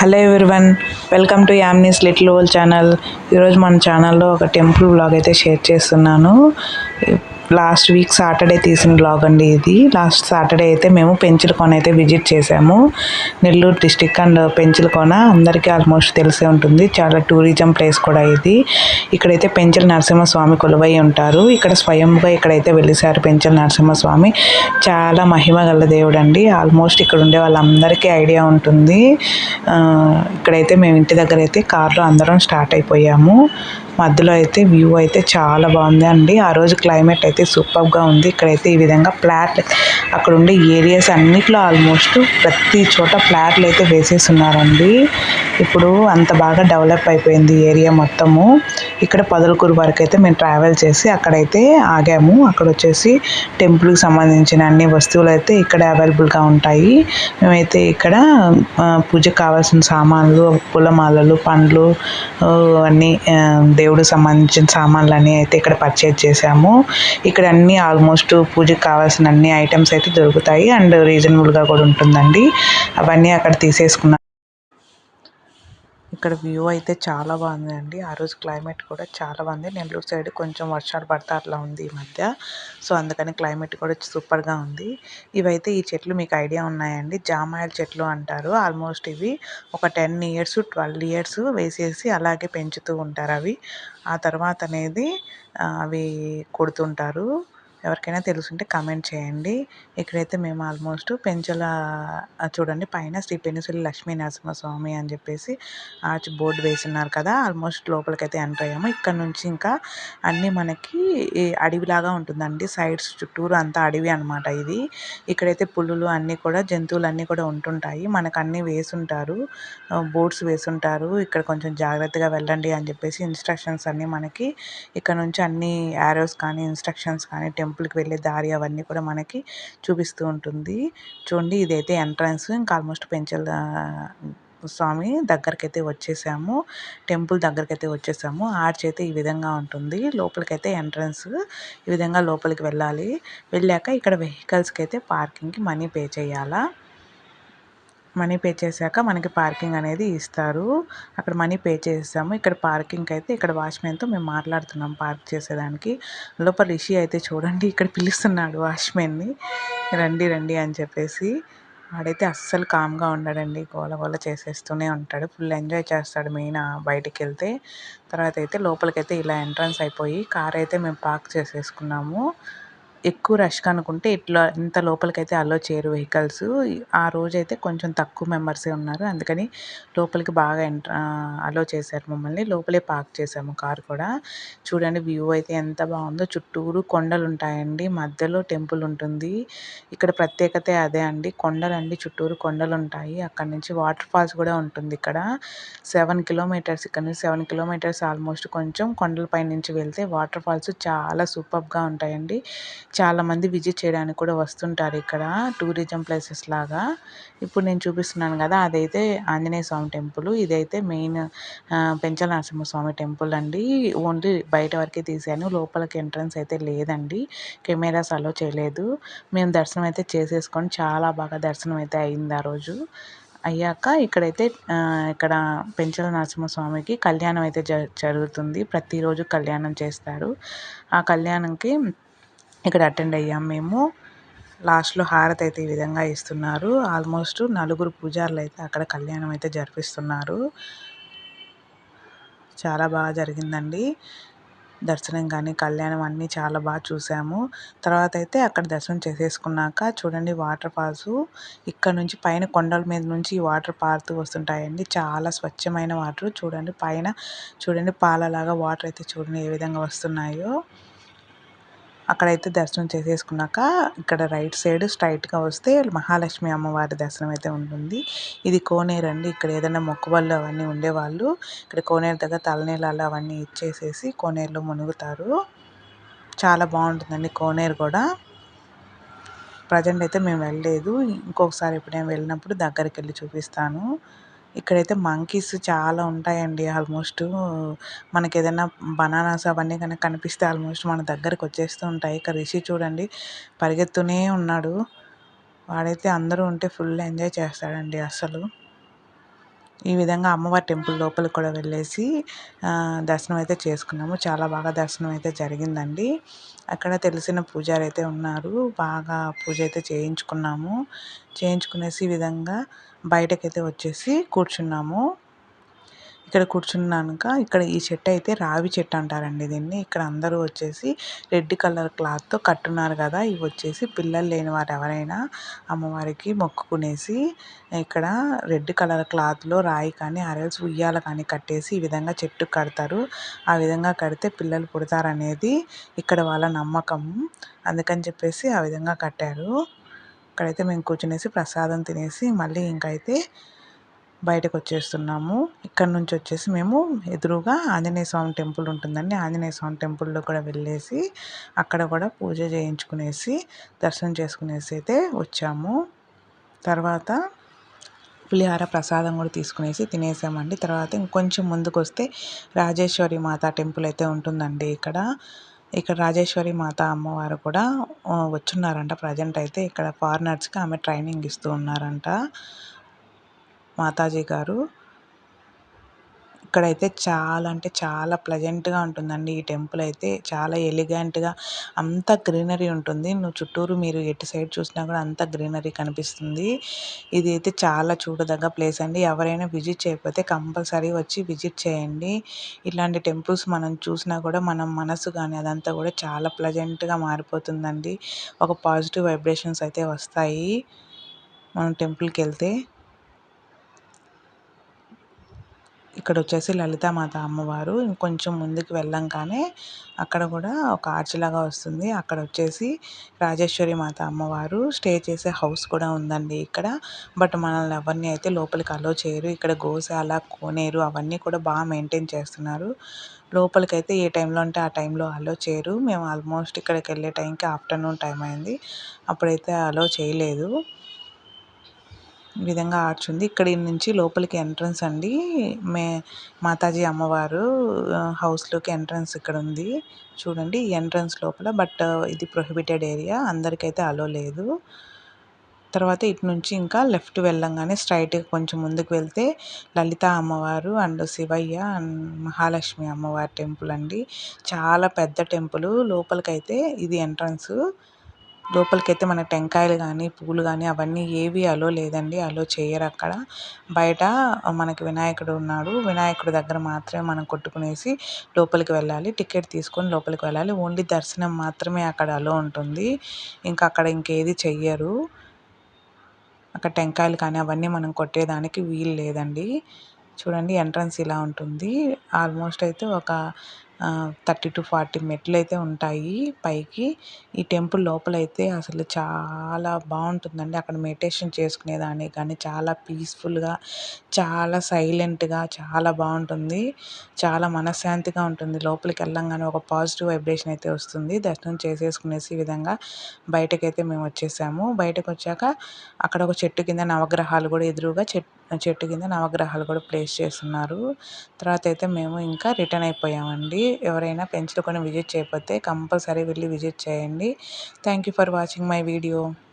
Hello everyone welcome to Yamni's little owl channel ఈరోజు మన ఛానల్లో ఒక టెంపుల్ బ్లాగ్ అయితే షేర్ చేస్తున్నాను. లాస్ట్ వీక్ సాటర్డే తీసిన బ్లాగ్ అండి ఇది. లాస్ట్ సాటర్డే అయితే మేము పెంచులకోన అయితే విజిట్ చేసాము నెల్లూరు డిస్టిక్ అండ్ పెంచులకోన అందరికీ ఆల్మోస్ట్ తెలిసే ఉంటుంది. చాలా టూరిజం ప్లేస్ కూడా ఇది. ఇక్కడైతే పెంచల నరసింహస్వామి కొలువై ఉంటారు. ఇక్కడ స్వయంగా ఇక్కడైతే వెలిసారు పెంచల నరసింహస్వామి. చాలా మహిమ గల దేవుడు అండి ఆల్మోస్ట్ ఇక్కడ ఉండే వాళ్ళందరికీ ఐడియా ఉంటుంది. ఇక్కడైతే మేము ఇంటి దగ్గర అయితే కార్లో అందరం స్టార్ట్ అయిపోయాము. మధ్యలో అయితే వ్యూ అయితే చాలా బాగుంది అండి ఆ రోజు క్లైమేట్ అయితే సూపర్గా ఉంది. ఇక్కడైతే ఈ విధంగా ఫ్లాట్ అక్కడ ఉండే ఏరియాస్ అన్నిట్లో ఆల్మోస్ట్ ప్రతి చోట ఫ్లాట్లు అయితే వేసేసి ఉన్నారండి ఇప్పుడు అంత బాగా డెవలప్ అయిపోయింది ఏరియా మొత్తము. ఇక్కడ పదలకూరు వరకు అయితే మేము ట్రావెల్ చేసి అక్కడైతే ఆగాము. అక్కడ వచ్చేసి టెంపుల్కి సంబంధించిన అన్ని వస్తువులు అయితే ఇక్కడ అవైలబుల్గా ఉంటాయి. మేమైతే ఇక్కడ పూజకు కావాల్సిన సామాన్లు పూలమాలలు పండ్లు అన్నీ దేవుడికి సంబంధించిన సామాన్లు అన్నీ అయితే ఇక్కడ పర్చేజ్ చేసాము ఇక్కడ అన్ని ఆల్మోస్ట్ పూజకు కావాల్సిన అన్ని ఐటమ్స్ అయితే దొరుకుతాయి అండ్ రీజనబుల్గా కూడా ఉంటుందండి. అవన్నీ అక్కడ తీసేసుకున్నాను ఇక్కడ వ్యూ అయితే చాలా బాగుందండి. ఆ రోజు క్లైమేట్ కూడా చాలా బాగుంది. నెల్లూరు సైడ్ కొంచెం వర్షాలు పడతా అట్లా ఉంది ఈ మధ్య. సో అందుకని క్లైమేట్ కూడా సూపర్గా ఉంది. ఇవైతే ఈ చెట్లు మీకు ఐడియా ఉన్నాయండి. జామాయిల చెట్లు అంటారు. ఆల్మోస్ట్ ఇవి ఒక టెన్ ఇయర్స్ ట్వెల్వ్ ఇయర్స్ వేసేసి అలాగే పెంచుతూ ఉంటారు అవి. ఆ తర్వాత అనేది అవి కొడుతుంటారు. ఎవరికైనా తెలుసుంటే కామెంట్ చేయండి. ఇక్కడైతే మేము ఆల్మోస్ట్ పెంచల చూడండి పైన శ్రీ పెనుసులి లక్ష్మీ నరసింహస్వామి అని చెప్పేసి ఆర్చ్ బోర్డు వేసున్నారు కదా ఆల్మోస్ట్ లోపలికైతే ఎంటర్ అయ్యాము. ఇక్కడ నుంచి ఇంకా అన్నీ మనకి అడవిలాగా ఉంటుందండి. సైడ్స్ చుట్టూరు అంతా అడవి అన్నమాట ఇది. ఇక్కడైతే పులులు అన్నీ కూడా జంతువులు అన్నీ కూడా ఉంటుంటాయి. మనకు అన్నీ వేసుంటారు. బోర్డ్స్ వేసుంటారు. ఇక్కడ కొంచెం జాగ్రత్తగా వెళ్ళండి అని చెప్పేసి ఇన్స్ట్రక్షన్స్ అన్నీ మనకి. ఇక్కడ నుంచి అన్ని యారోస్ కానీ ఇన్స్ట్రక్షన్స్ కానీ టెంపుల్కి వెళ్ళే దారి అవన్నీ కూడా మనకి చూపిస్తూ ఉంటుంది. చూడండి ఇదైతే ఎంట్రన్స్. ఇంకా ఆల్మోస్ట్ పెంచల స్వామి దగ్గరికి అయితే వచ్చేసాము. టెంపుల్ దగ్గరికి అయితే వచ్చేసాము. ఆర్చ్ అయితే ఈ విధంగా ఉంటుంది. లోపలికైతే ఎంట్రన్స్. ఈ విధంగా లోపలికి వెళ్ళాలి. వెళ్ళాక ఇక్కడ వెహికల్స్కి అయితే పార్కింగ్కి మనీ పే చేయాలా? మనీ పే చేశాక మనకి పార్కింగ్ అనేది ఇస్తారు. అక్కడ మనీ పే చేసాము ఇక్కడ పార్కింగ్ అయితే ఇక్కడ వాచ్మెన్తో మేము మాట్లాడుతున్నాం పార్క్ చేసేదానికి. లోపల రిషి అయితే చూడండి ఇక్కడ పిలుస్తున్నాడు వాచ్మెన్ని రండి రండి అని చెప్పేసి. వాడైతే అస్సలు కామ్గా ఉండడండి. గోల గోల చేసేస్తూనే ఉంటాడు. ఫుల్ ఎంజాయ్ చేస్తాడు మెయిన్ బయటికి వెళ్తే తర్వాత అయితే లోపలికైతే ఇలా ఎంట్రన్స్ అయిపోయి కార్ అయితే మేము పార్క్ చేసేసుకున్నాము. ఎక్కువ రష్ కనుకుంటే ఇట్లా ఇంత లోపలికైతే అలో చేయరు వెహికల్స్. ఆ రోజైతే కొంచెం తక్కువ మెంబర్సే ఉన్నారు. అందుకని లోపలికి బాగా ఎంట్ర అలో చేశారు మమ్మల్ని. లోపలే పార్క్ చేసాము కార్ కూడా. చూడండి వ్యూ అయితే ఎంత బాగుందో. చుట్టూరు కొండలు ఉంటాయండి మధ్యలో టెంపుల్ ఉంటుంది. ఇక్కడ ప్రత్యేకత అదే అండి. కొండలండి చుట్టూరు కొండలు ఉంటాయి అక్కడ నుంచి వాటర్ ఫాల్స్ కూడా ఉంటుంది ఇక్కడ. సెవెన్ కిలోమీటర్స్ ఇక్కడ నుంచి సెవెన్ కిలోమీటర్స్ ఆల్మోస్ట్ కొంచెం కొండలపై నుంచి వెళ్తే వాటర్ ఫాల్స్ చాలా సూపర్గా ఉంటాయండి. చాలామంది విజిట్ చేయడానికి కూడా వస్తుంటారు ఇక్కడ టూరిజం ప్లేసెస్ లాగా. ఇప్పుడు నేను చూపిస్తున్నాను కదా అదైతే ఆంజనేయ స్వామి టెంపుల్. ఇదైతే మెయిన్ పెంచల నరసింహస్వామి టెంపుల్ అండి. ఓన్లీ బయట వరకే తీసాను లోపలికి ఎంట్రన్స్ అయితే లేదండి. కెమెరాస్ అలో చేయలేదు. మేము దర్శనం అయితే చేసేసుకొని చాలా బాగా దర్శనం అయితే అయింది ఆ రోజు. అయ్యాక ఇక్కడైతే ఇక్కడ పెంచల నరసింహస్వామికి కళ్యాణం అయితే జ జరుగుతుంది. ప్రతిరోజు కళ్యాణం చేస్తారు. ఆ కళ్యాణంకి ఇక్కడ అటెండ్ అయ్యాం మేము. లాస్ట్లో హారతి అయితే ఈ విధంగా ఇస్తున్నారు. ఆల్మోస్ట్ నలుగురు పూజారులు అయితే అక్కడ కళ్యాణం అయితే జరిపిస్తున్నారు. చాలా బాగా జరిగిందండి. దర్శనం కానీ కళ్యాణం అన్నీ చాలా బాగా చూసాము. తర్వాత అయితే అక్కడ దర్శనం చేసేసుకున్నాక చూడండి వాటర్ ఫాల్స్ ఇక్కడ నుంచి పైన కొండల మీద నుంచి ఈ వాటర్ పారుతూ వస్తుంటాయండి. చాలా స్వచ్ఛమైన వాటర్ చూడండి పైన చూడండి పాలలాగా వాటర్ అయితే చూడండి ఏ విధంగా వస్తున్నాయో. అక్కడైతే దర్శనం చేసేసుకున్నాక ఇక్కడ రైట్ సైడ్ స్ట్రైట్గా వస్తే మహాలక్ష్మి అమ్మవారి దర్శనం అయితే ఉంటుంది. ఇది కోనేరు అండి. ఇక్కడ ఏదైనా మొక్కుబళ్ళు అవన్నీ ఉండేవాళ్ళు. ఇక్కడ కోనేరు దగ్గర తలనీళ్ళు అవన్నీ ఇచ్చేసేసి కోనేరులో మునుగుతారు. చాలా బాగుంటుందండి కోనేరు కూడా. ప్రజెంట్ అయితే మేము వెళ్ళలేదు. ఇంకొకసారి ఎప్పుడైనా వెళ్ళినప్పుడు దగ్గరికి వెళ్ళి చూపిస్తాను. ఇక్కడైతే మంకీస్ చాలా ఉంటాయండి ఆల్మోస్ట్. మనకి ఏదైనా బనానాస్ అవన్నీ కనుక కనిపిస్తే ఆల్మోస్ట్ మన దగ్గరకు వచ్చేస్తూ ఉంటాయి. ఇక్కడ రిషి చూడండి పరిగెత్తూనే ఉన్నాడు. వాడైతే అందరూ ఉంటే ఫుల్ ఎంజాయ్ చేస్తాడండి అసలు. ఈ విధంగా అమ్మవారి టెంపుల్ లోపలికి కూడా వెళ్ళేసి దర్శనం అయితే చేసుకున్నాము. చాలా బాగా దర్శనం అయితే జరిగిందండి. అక్కడ తెలిసిన పూజారి అయితే ఉన్నారు. బాగా పూజ అయితే చేయించుకున్నాము. చేయించుకునేసి ఈ విధంగా బయటకైతే వచ్చేసి కూర్చున్నాము. ఇక్కడ కూర్చున్నాక ఇక్కడ ఈ చెట్టు అయితే రావి చెట్టు అంటారండి దీన్ని. ఇక్కడ అందరూ వచ్చేసి రెడ్ కలర్ క్లాత్తో కట్టున్నారు కదా ఇవి వచ్చేసి పిల్లలు లేని వారు ఎవరైనా అమ్మవారికి మొక్కుకునేసి ఇక్కడ రెడ్ కలర్ క్లాత్లో రాయి కానీ అరెల్స్ ఉయ్యాల కానీ కట్టేసి ఈ విధంగా చెట్టు కడతారు. ఆ విధంగా కడితే పిల్లలు పుడతారనేది ఇక్కడ వాళ్ళ నమ్మకం. అందుకని చెప్పేసి ఆ విధంగా కట్టారు. ఇక్కడైతే మేము కూర్చునేసి ప్రసాదం తినేసి మళ్ళీ ఇంకైతే బయటకు వచ్చేస్తున్నాము ఇక్కడ నుంచి వచ్చేసి మేము ఎదురుగా ఆంజనేయ స్వామి టెంపుల్ ఉంటుందండి. ఆంజనేయ స్వామి టెంపుల్లో కూడా వెళ్ళేసి అక్కడ కూడా పూజ చేయించుకునేసి దర్శనం చేసుకునేసి అయితే వచ్చాము. తర్వాత పులిహార ప్రసాదం కూడా తీసుకునేసి తినేసామండి. తర్వాత ఇంకొంచెం ముందుకు వస్తే రాజేశ్వరి మాత టెంపుల్ అయితే ఉంటుందండి ఇక్కడ. ఇక్కడ రాజేశ్వరి మాత అమ్మవారు కూడా వచ్చున్నారంట. ప్రజెంట్ అయితే ఇక్కడ ఫారినర్స్కి ఆమె ట్రైనింగ్ ఇస్తూ ఉన్నారంట. మాతాజీ గారు. ఇక్కడైతే చాలా అంటే చాలా ప్లెజెంట్గా ఉంటుందండి ఈ టెంపుల్ అయితే. చాలా ఎలిగెంట్గా అంత గ్రీనరీ ఉంటుంది. నువ్వు చుట్టూరు మీరు ఎటు సైడ్ చూసినా కూడా అంత గ్రీనరీ కనిపిస్తుంది. ఇది అయితే చాలా చూడదగ్గ ప్లేస్ అండి. ఎవరైనా విజిట్ చేయకపోతే కంపల్సరీ వచ్చి విజిట్ చేయండి. ఇలాంటి టెంపుల్స్ మనం చూసినా కూడా మనం మనసు కానీ అదంతా కూడా చాలా ప్లెజెంట్గా మారిపోతుందండి. ఒక పాజిటివ్ వైబ్రేషన్స్ అయితే వస్తాయి. మనం టెంపుల్కి వెళ్తే. ఇక్కడ వచ్చేసి లలితామాత అమ్మవారు. ఇంకొంచెం ముందుకు వెళ్ళంగానే అక్కడ కూడా ఒక ఆర్చ్ లాగా వస్తుంది. అక్కడ వచ్చేసి రాజేశ్వరి మాత అమ్మవారు స్టే చేసే హౌస్ కూడా ఉందండి ఇక్కడ. బట్ మనల్ని ఎవరిని అయితే లోపలికి అలో చేయరు. ఇక్కడ గోశాల కోనేరు అవన్నీ కూడా బాగా మెయింటైన్ చేస్తున్నారు. లోపలికి అయితే ఏ టైంలో అంటే ఆ టైంలో అలో చేయరు. మేము ఆల్మోస్ట్ ఇక్కడికి వెళ్ళే టైంకి ఆఫ్టర్నూన్ టైం అయింది. అప్పుడైతే అలో చేయలేదు. విధంగా ఆర్చ్ ఉంది ఇక్కడ నుంచి లోపలికి ఎంట్రన్స్ అండి. మే మాతాజీ అమ్మవారు హౌస్లోకి ఎంట్రన్స్ ఇక్కడ ఉంది. చూడండి ఎంట్రన్స్ లోపల బట్ ఇది ప్రొహిబిటెడ్ ఏరియా అందరికైతే అలో లేదు. తర్వాత ఇటు నుంచి ఇంకా లెఫ్ట్ వెళ్ళంగానే స్ట్రైట్గా కొంచెం ముందుకు వెళ్తే లలిత అమ్మవారు అండ్ శివయ్య అండ్ మహాలక్ష్మి అమ్మవారి టెంపుల్ అండి. చాలా పెద్ద టెంపుల్. లోపలికైతే ఇది ఎంట్రన్స్. లోపలికైతే మన టెంకాయలు కానీ పూలు కానీ అవన్నీ ఏవి అలో లేదండి. అలో చేయరు అక్కడ. బయట మనకి వినాయకుడు ఉన్నాడు. వినాయకుడి దగ్గర మాత్రమే మనం కొట్టుకునేసి లోపలికి వెళ్ళాలి. టికెట్ తీసుకొని లోపలికి వెళ్ళాలి. ఓన్లీ దర్శనం మాత్రమే అక్కడ అలో ఉంటుంది. ఇంకా అక్కడ ఇంకేది చెయ్యరు. అక్కడ టెంకాయలు కానీ అవన్నీ మనం కొట్టేదానికి వీలు లేదండి. చూడండి ఎంట్రన్స్ ఇలా ఉంటుంది. ఆల్మోస్ట్ అయితే ఒక థర్టీ టు ఫార్టీ మెట్లు అయితే ఉంటాయి పైకి. ఈ టెంపుల్ లోపల అయితే అసలు చాలా బాగుంటుందండి. అక్కడ మెడిటేషన్ చేసుకునేదానికి కానీ చాలా పీస్ఫుల్గా చాలా సైలెంట్గా చాలా బాగుంటుంది. చాలా మనశ్శాంతిగా ఉంటుంది. లోపలికి వెళ్ళంగానే ఒక పాజిటివ్ వైబ్రేషన్ అయితే వస్తుంది. దర్శనం చేసేసుకునేసి ఈ విధంగా బయటకైతే మేము వచ్చేసాము. బయటకు వచ్చాక అక్కడ ఒక చెట్టు కింద నవగ్రహాలు కూడా ఎదురుగా చెట్టు చెట్టు కింద నవగ్రహాలు కూడా ప్లేస్ చేస్తున్నారు. తర్వాత అయితే మేము ఇంకా రిటర్న్ అయిపోయామండి. ఎవరైనా పెంచుకొని విజిట్ చేయకపోతే కంపల్సరీ వెళ్ళి విజిట్ చేయండి. Thank you for watching my video.